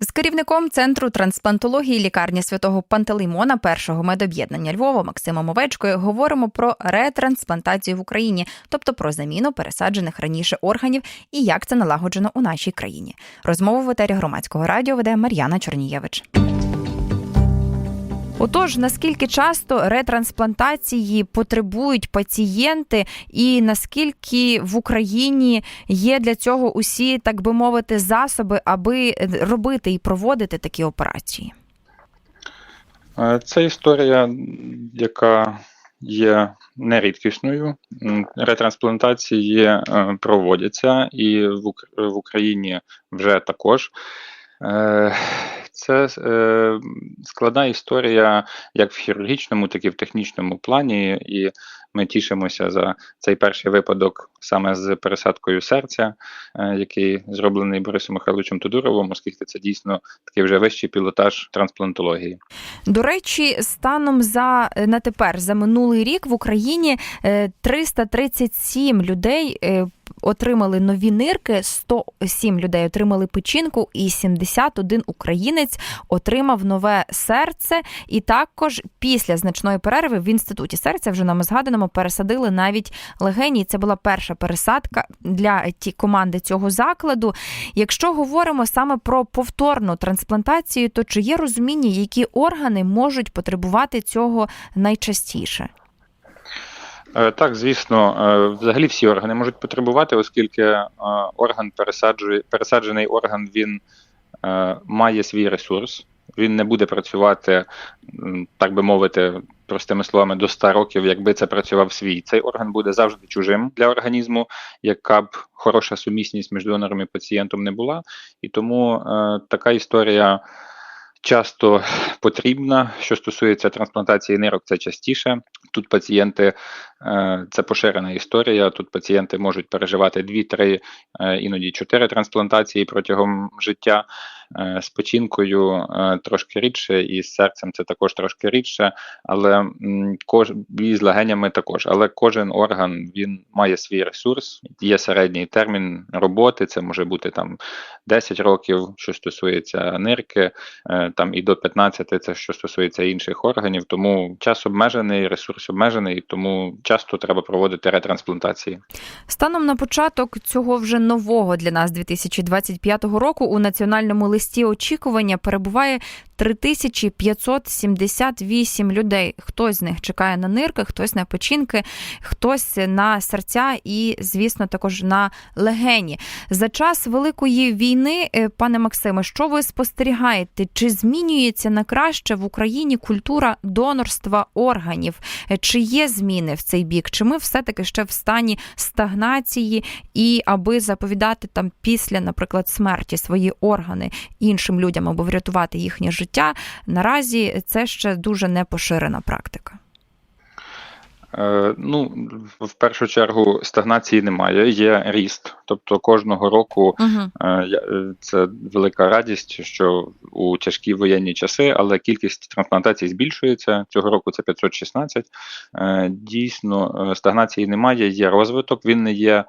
З керівником центру трансплантології лікарні святого Пантелеймона першого медоб'єднання Львова Максимом Овечкою говоримо про ретрансплантацію в Україні, тобто про заміну пересаджених раніше органів і як це налагоджено у нашій країні. Розмову в етері громадського радіо веде Мар'яна Чорнієвич. Отож, наскільки часто ретрансплантації потребують пацієнти, і наскільки в Україні є для цього усі, так би мовити, засоби, аби робити і проводити такі операції? Е, Це історія, яка є нерідкісною. Ретрансплантації е, проводяться і в Ук- в Україні вже також. Е, Це е, складна історія як в хірургічному, так і в технічному плані, і ми тішимося за цей перший випадок саме з пересадкою серця, е, який зроблений Борисом Михайловичем Тодуровим, оскільки це дійсно такий вже вищий пілотаж трансплантології. До речі, станом за на тепер за минулий рік в Україні е, 337 людей. Отримали нові нирки, 107 людей отримали печінку, і 71 українець отримав нове серце. І також після значної перерви в інституті серця вже нам згаданому пересадили навіть легені. Це була перша пересадка для ті команди цього закладу. Якщо говоримо саме про повторну трансплантацію, то чи є розуміння, які органи можуть потребувати цього найчастіше? Е, Так, звісно, е, взагалі всі органи можуть потребувати, оскільки е, орган пересаджує, пересаджений орган він має свій ресурс, він не буде працювати, так би мовити, простими словами, до 100 років, якби це працював свій. Цей орган буде завжди чужим для організму, яка б хороша сумісність між донором і пацієнтом не була. І тому така історія. Часто потрібна. Що стосується трансплантації нирок, це частіше. Тут пацієнти е, це поширена історія. Тут пацієнти можуть переживати 2-3, е, іноді 4 трансплантації протягом життя. Е, З печінкою е, трошки рідше, і з серцем це також трошки рідше, але кож і з легенями також. Але кожен орган він має свій ресурс. Є середній термін роботи. Це може бути там 10 років, що стосується нирки, е, там і до 15 це що стосується інших органів. Тому час обмежений, ресурс обмежений, тому часто треба проводити ретрансплантації. Станом на початок цього вже нового для нас 2025 року у національному листі очікування перебуває 3578 людей. Хтось з них чекає на нирки, хтось на печінки, хтось на серця і, звісно, також на легені. За час великої війни, е, пане Максиме, що ви спостерігаєте? Чи змінюється на краще в Україні культура донорства органів? Е, Чи є зміни в цей бік? Чи ми все-таки ще в стані стагнації, і аби заповідати там після, наприклад, смерті свої органи іншим людям або врятувати їхнє життя? Наразі це ще дуже непоширена практика. Е, Ну, в першу чергу стагнації немає, є ріст. Тобто кожного року е, це велика радість, що у тяжкі воєнні часи, але кількість трансплантацій збільшується. Цього року це 516. Е, Дійсно, стагнації немає, є розвиток. Він не є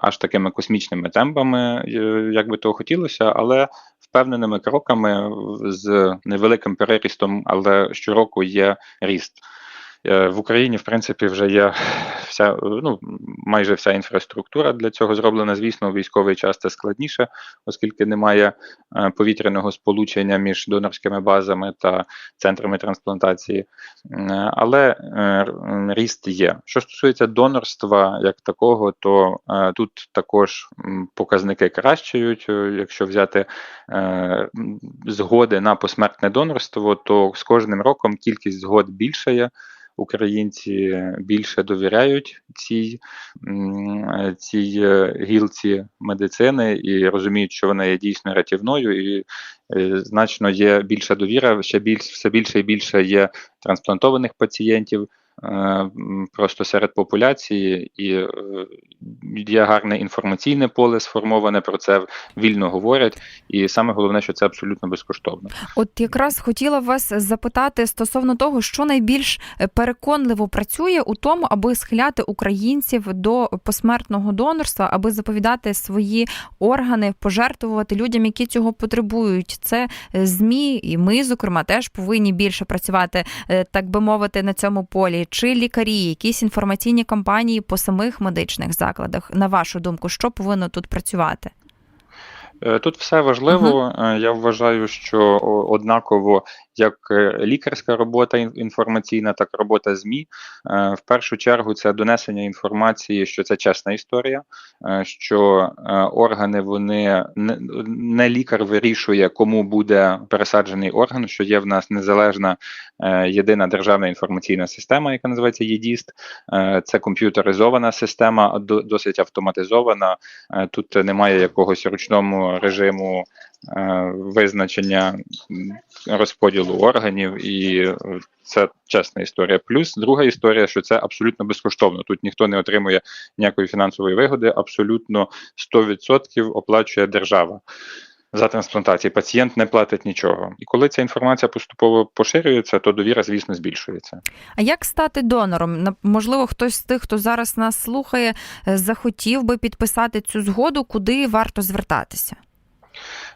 аж такими космічними темпами, як би того хотілося, але впевненими кроками з невеликим перерістом, але щороку є ріст. Е, В Україні, в принципі, вже є вся ну майже вся інфраструктура для цього зроблена. Звісно, у військовий час це складніше, оскільки немає е, повітряного сполучення між донорськими базами та центрами трансплантації. Е, Але ріст є. Що стосується донорства як такого, то тут також показники кращають. Якщо взяти згоди на посмертне донорство, то з кожним роком кількість згод більшає. Українці більше довіряють цій, цій е, гілці медицини і розуміють, що вона є дійсно рятівною, і е, значно є більша довіра. Ще більш все більше і більше є трансплантованих пацієнтів. М, просто серед популяції, і е, є гарне інформаційне поле сформоване про це, вільно говорять. І саме головне, що це абсолютно безкоштовно. От якраз хотіла вас запитати стосовно того, що найбільш е, переконливо працює у тому, аби схиляти українців до посмертного донорства, аби заповідати свої органи, пожертвувати людям, які цього потребують. Це е, змі, і ми, зокрема, теж повинні більше працювати, е, так би мовити, на цьому полі. Чи лікарі, якісь інформаційні кампанії по самих медичних закладах, на вашу думку, що повинно тут працювати? Е, Тут все важливо. Е, Я вважаю, що однаково як е, лікарська робота ін- інформаційна, так і робота ЗМІ. Е, В першу чергу це донесення інформації, що це чесна історія, е, що органи вони не, лікар вирішує, кому буде пересаджений орган, що є в нас незалежна єдина державна інформаційна система, яка називається ЄДІСТ. Це комп'ютеризована система, до- досить автоматизована. Тут немає якогось ручному режиму визначення розподілу органів, і е, це чесна історія. Плюс друга історія, що це абсолютно безкоштовно. Тут ніхто не отримує ніякої фінансової вигоди, абсолютно 100% оплачує держава. За трансплантації пацієнт не платить нічого, і коли ця інформація поступово поширюється, то довіра, звісно, збільшується. А як стати донором? Можливо, хтось з тих, хто зараз нас слухає, е, захотів би підписати цю згоду, куди варто звертатися?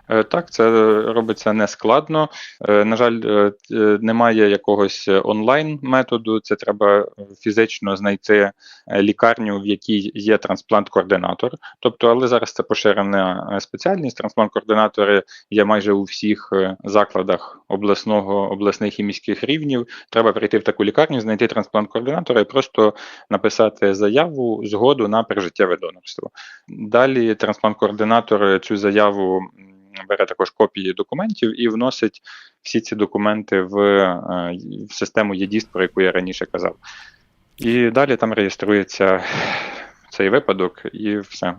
Е, Так, це робиться нескладно. Е, На жаль, е, немає якогось онлайн методу. Це треба фізично знайти лікарню, в якій є трансплант-координатор. Тобто, але зараз це поширена спеціальність. Трансплант-координатори є майже у всіх закладах обласного, обласних і міських рівнів. Треба прийти в таку лікарню, знайти трансплант-координатора і просто написати заяву, згоду на прижиттєве донорство. Далі трансплант-координатор цю заяву бере також копії документів і вносить всі ці документи в, е, в систему ЄДІС, про яку я раніше казав. І далі там реєструється цей випадок, і все.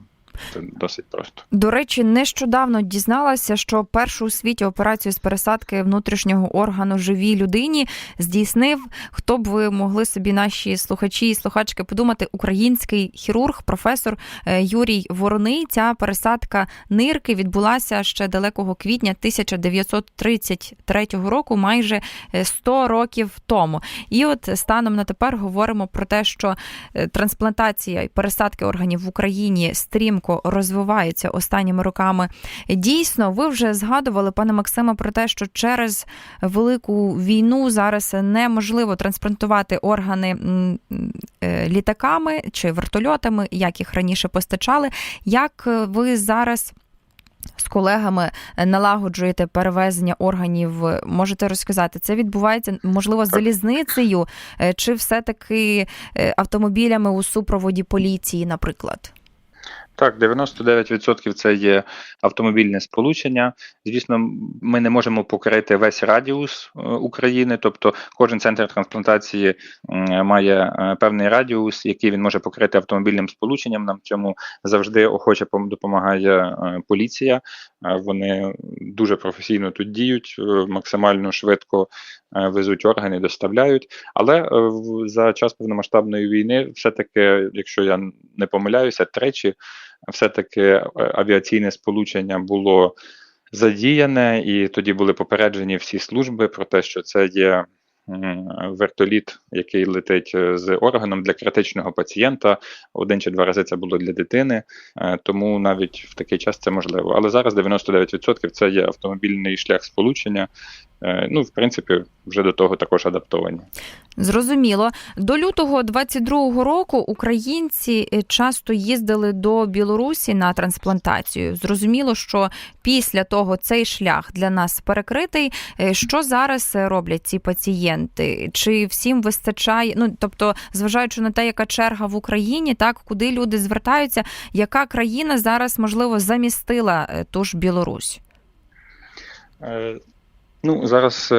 Це досить просто. До речі, нещодавно дізналася, що першу у світі операцію з пересадки внутрішнього органу живій людині здійснив, хто б ви могли собі наші слухачі і слухачки подумати, український хірург, професор е, Юрій Вороний. Ця пересадка нирки відбулася ще далекого квітня 1933 року, майже е, 100 років тому. І от станом на тепер говоримо про те, що е, трансплантація і пересадки органів в Україні стрімко розвиваються останніми роками. Дійсно, ви вже згадували, пане Максиме, про те, що через велику війну зараз неможливо трансплантувати органи е, літаками чи вертольотами, як їх раніше постачали. Як ви зараз? З колегами налагоджуєте перевезення органів. Можете розказати, це відбувається можливо залізницею е, чи все-таки е, автомобілями у супроводі поліції, наприклад? Так, 99% це є автомобільне сполучення. Звісно, ми не можемо покрити весь радіус е, України, тобто кожен центр трансплантації має е, певний радіус, який він може покрити автомобільним сполученням. Нам в цьому завжди охоче пом- допомагає е, поліція. Вони дуже професійно тут діють, е, максимально швидко е, везуть органи, доставляють. Але е, за час повномасштабної війни, все-таки, якщо я не помиляюся, тричі все-таки авіаційне сполучення було задіяне, і тоді були попереджені всі служби про те, що це є вертоліт, який летить е, з органом для критичного пацієнта. Один чи два рази це було для дитини, е, тому навіть в такий час це можливо. Але зараз 99% це є автомобільний шлях сполучення. Е, Ну, в принципі, вже до того також адаптовані. Зрозуміло. До лютого 22-го року українці е, часто їздили до Білорусі на трансплантацію. Зрозуміло, що після того цей шлях для нас перекритий. Е, Що зараз е, роблять ці пацієнти? Чи всім вистачає? Ну тобто, зважаючи на те, яка черга в Україні, так куди люди звертаються, яка країна зараз можливо замістила ту ж Білорусь? Ну, зараз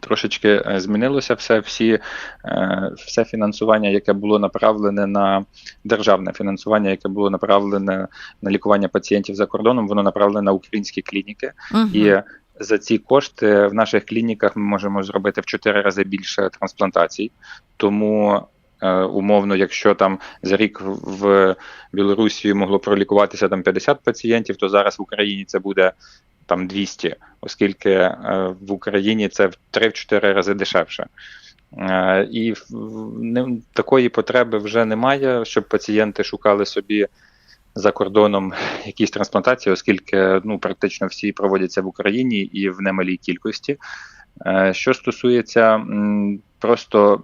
трошечки е, змінилося все. Всі, е, все фінансування, яке було направлене на державне фінансування, яке було направлене на лікування пацієнтів за кордоном, воно направлене на українські клініки. Мгм. І за ці кошти в наших клініках ми можемо зробити в 4 рази більше трансплантацій. Тому е, умовно, якщо там за рік в Білорусі могло пролікуватися там 50 пацієнтів, то зараз в Україні це буде там 200, оскільки е, в Україні це в 3-4 рази дешевше. Е, І такої потреби вже немає, щоб пацієнти шукали собі за кордоном якісь трансплантації, оскільки ну, практично всі проводяться в Україні і в немалій кількості. Е, Що стосується просто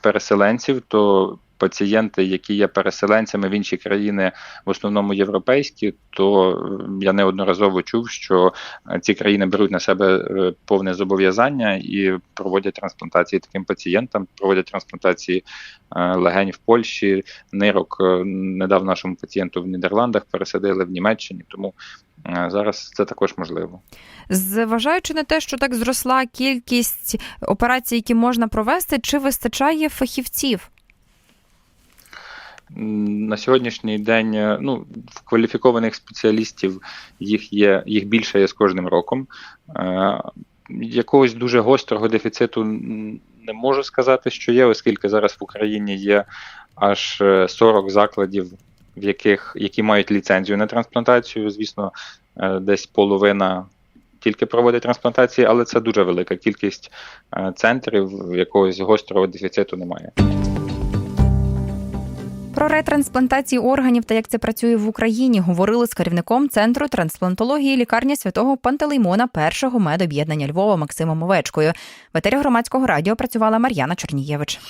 переселенців, то пацієнти, які є переселенцями в інші країни, в основному європейські, то я неодноразово чув, що е, ці країни беруть на себе е, повне зобов'язання і проводять трансплантації таким пацієнтам, проводять трансплантації е, легень в Польщі, нирок недавно нашому пацієнту в Нідерландах пересадили в Німеччині, тому зараз це також можливо. Зважаючи на те, що так зросла кількість операцій, які можна провести, чи вистачає фахівців? На сьогоднішній день е, ну, в кваліфікованих спеціалістів їх є їх більше є з кожним роком. Е, Якогось дуже гострого дефіциту не можу сказати, що є, оскільки зараз в Україні є аж е, 40 закладів, в яких які мають ліцензію на трансплантацію. Звісно, е, десь половина тільки проводить трансплантації, але це дуже велика кількість е, центрів, якогось гострого дефіциту немає. Про ретрансплантацію органів та як це працює в Україні говорили з керівником центру трансплантології лікарні святого Пантелеймона першого медоб'єднання Львова Максимом Овечкою. В етері громадського радіо працювала Мар'яна Чорнієвич.